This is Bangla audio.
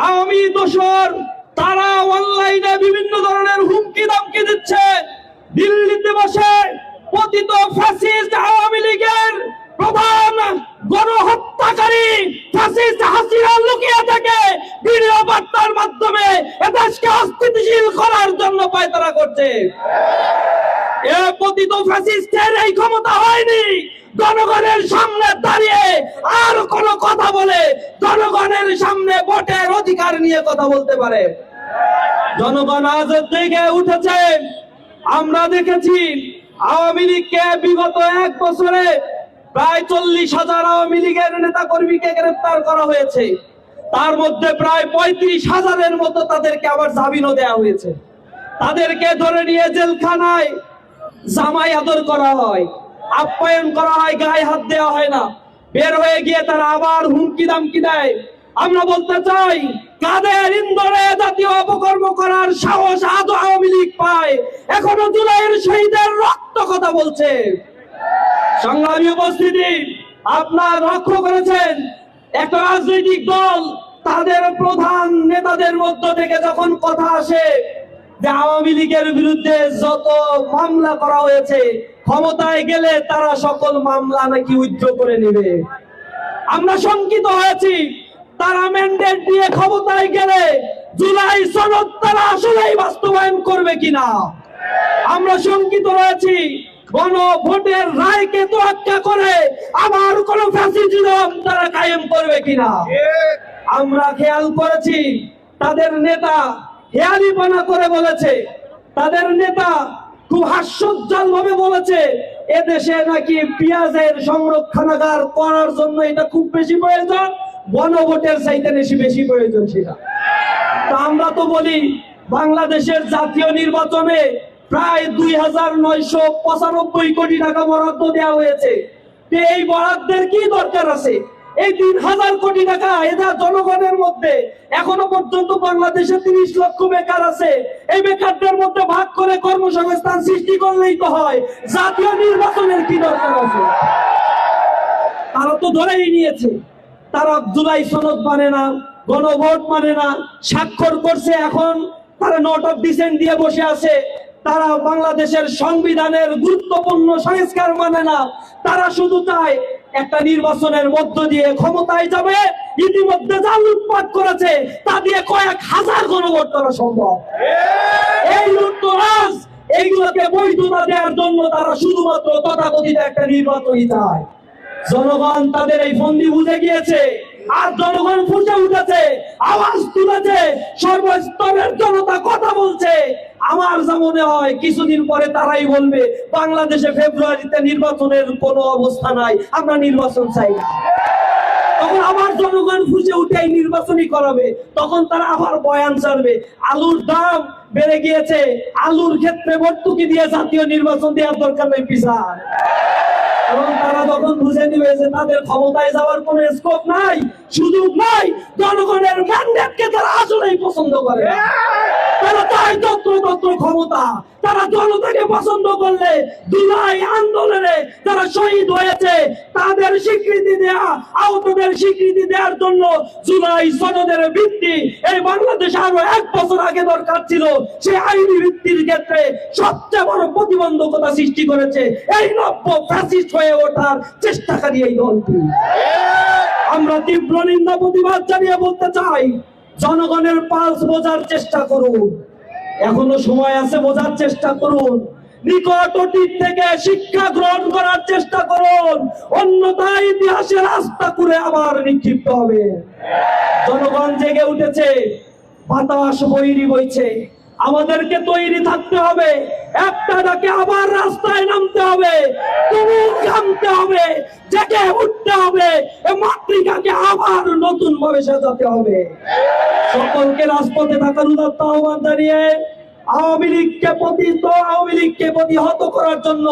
আওয়ামী দোসর তারা অনলাইনে বিভিন্ন ধরনের হুমকি দামকি দিচ্ছে। দিল্লিতে বসে পতিত ফ্যাসিস্ট আওয়ামী লীগের প্রধান গণহত্যাকারী ফ্যাসিস্ট হাসিনা লুকিয়ে থাকে। ভিডিও বার্তার মাধ্যমে এদেশকে অস্থিতিশীল করার জন্য পায়তারা করছে। এ পতিত ফ্যাসিস্টের এই ক্ষমতা হয়নি। জনগণের সামনে দাঁড়িয়ে আর কোন কথা বলে জনগণের সামনে ভোটের অধিকার নিয়ে কথা বলতে পারে? জনগণ আজ থেকে উঠেছে, আমরা দেখেছি আওয়ামী লীগকে বিগত এক বছরে প্রায় চল্লিশ হাজার আওয়ামী লীগের নেতা কর্মীকে গ্রেপ্তার করা হয়েছে। তার মধ্যে প্রায় পঁয়ত্রিশ হাজারের মতো তাদেরকে আবার জামিনও দেওয়া হয়েছে। তাদেরকে ধরে নিয়ে জেলখানায় জামাই আদর করা হয়, আপ্যায়ন করা হয়, গায়ে হাত দেওয়া হয় না। বের হয়ে গিয়ে তারা আবার হুমকি দামকি দেয়। আমরা বলতে চাই কাদের ইন্দোরে জাতীয় অপকর্ম করার সাহস আজও আওয়ামী লীগ পায়? এখনও জুলাইয়ের শহীদের রক্ত কথা বলছে। সংগ্রামী উপস্থিতি আপনার লক্ষ্য করেছেন? একটা রাজনৈতিক দল তাদের প্রধান নেতাদের মধ্য থেকে যখন কথা আসে যে আওয়ামী লীগের বিরুদ্ধে যত মামলা করা হয়েছে, ক্ষমতায় গেলে তারা সকল মামলা নাকি উইথড্র করে নেবে। আমরা শঙ্কিত হয়েছি। তারা ম্যান্ডেট দিয়ে ক্ষমতায় গেলে জুলাই সনদ তারা আসলেই বাস্তবায়ন করবে কিনা? আমরা শঙ্কিত রয়েছি। গণ ভোটের রায়কে তোয়াক্কা করে কোন তারা কায়েম করবে কিনা? আমরা খেয়াল করেছি, তাদের নেতা হেয়ালিপনা করে বলেছে, তাদের নেতা খুব হাস্যোজ্জ্বল ভাবে বলেছে, এদেশে নাকি পেঁয়াজের সংরক্ষণাগার করার জন্য এটা খুব বেশি প্রয়োজন। গণভোটের চাইতে বেশি বেশি প্রয়োজন সেটা। তা আমরা তো বলি, বাংলাদেশের জাতীয় নির্বাচনে প্রায় দুই হাজার নয়শো পঁচানব্বই কোটি টাকা বরাদ্দ দেওয়া হয়েছে। এই বরাদ্দের কি দরকার আছে? এই তিন হাজার কোটি টাকা এটা জনগণের মধ্যে এখনও পর্যন্ত বাংলাদেশে তিরিশ লক্ষ বেকার আছে। এই বেকারদের মধ্যে ভাগ করে কর্মসংস্থান সৃষ্টি করলেই তো হয়। জাতীয় নির্বাচনের কি দরকার আছে? তারা তো ধরেই নিয়েছে। তারা জুলাই সনদ মানে না, গণভোট মানে না, স্বাক্ষর করছে এখন, তারা নোট অফ ডিসেন্ট দিয়ে বসে আছে। তারা বাংলাদেশের সংবিধানের গুরুত্বপূর্ণ সংস্কার মানে না, তারা শুধু চায় একটা নির্বাচনের মধ্য দিয়ে ক্ষমতায় যাবে, ইতিমধ্যে যা লুটপাট করেছে, তা দিয়ে কয়েক হাজার গণভোট করা সম্ভব। এই লুটতরাজ এইগুলোকে বৈধতা দেওয়ার জন্য তারা শুধুমাত্র তথাকথিত একটা নির্বাচনই চায়। জনগণ তাদের এই ফন্দি বুঝে গিয়েছে। আর জনগণ ফুটে উঠেছে, আওয়াজ তুলেছে, সর্বস্তরের জনতা কথা বলছে। আমার যা মনে হয়, কিছুদিন পরে তারাই বলবে, বাংলাদেশে ফেব্রুয়ারিতে নির্বাচনের কোনো অবস্থা নাই, আমরা নির্বাচন চাই না। তখন আবার জনগণ ফুসে উঠে নির্বাচনই করাবে। তখন তারা আবার বয়ান ছাড়বে আলুর দাম বেড়ে গিয়েছে, আলুর ক্ষেত্রে ভর্তুকি দিয়ে জাতীয় নির্বাচন দেওয়ার দরকার নেই, পিসার। এবং তারা তখন বুঝে নিবে যে তাদের ক্ষমতায় যাওয়ার কোন স্কোপ নাই, সুযোগ নাই, জনগণের ম্যান্ডেটকে তারা আসলেই পছন্দ করে। তারা চায় তত্র তত্র ক্ষমতা তারা জনতাকে পছন্দ করলে জুলাই আন্দোলনে যারা শহীদ হয়েছে, তাদের স্বীকৃতি দেয়া, আহতদের স্বীকৃতি দেওয়ার জন্য জুলাই সনদের ভিত্তি এই বাংলাদেশে আরও এক বছর আগে দরকার ছিল। সেই আইনি ভিত্তির ক্ষেত্রে সবচেয়ে বড় প্রতিবন্ধকতা সৃষ্টি করেছে এই নব্য ফ্যাসিস্ট হয়ে ওঠার চেষ্টাকারী এই দলটি। আমরা তীব্র নিন্দা, প্রতিবাদ জানিয়ে বলতে চাই জনগণের পালস বোঝার চেষ্টা করুন। এখনও সময় আছে বোঝার চেষ্টা করুন। নিকট থেকে শিক্ষা গ্রহণ করার চেষ্টা করুন। অন্যথায় ইতিহাসে রাস্তা করে আবার নিক্ষিপ্ত হবে। জনগণ জেগে উঠেছে, বাতাস বৈরি বইছে। আমাদেরকে তৈরি থাকতে হবে, একটা ডাকে আবার রাস্তায় নামতে হবে তুমুল ঘামতে হবে, জেগে উঠতে হবে, এ মাতৃকাকে আবার নতুন ভাবে সাজাতে হবে। সকলকে রাজপথে থাকার আহ্বান জানিয়ে আওয়ামী লীগকে প্রতি আওয়ামী লীগকে প্রতিহত করার জন্য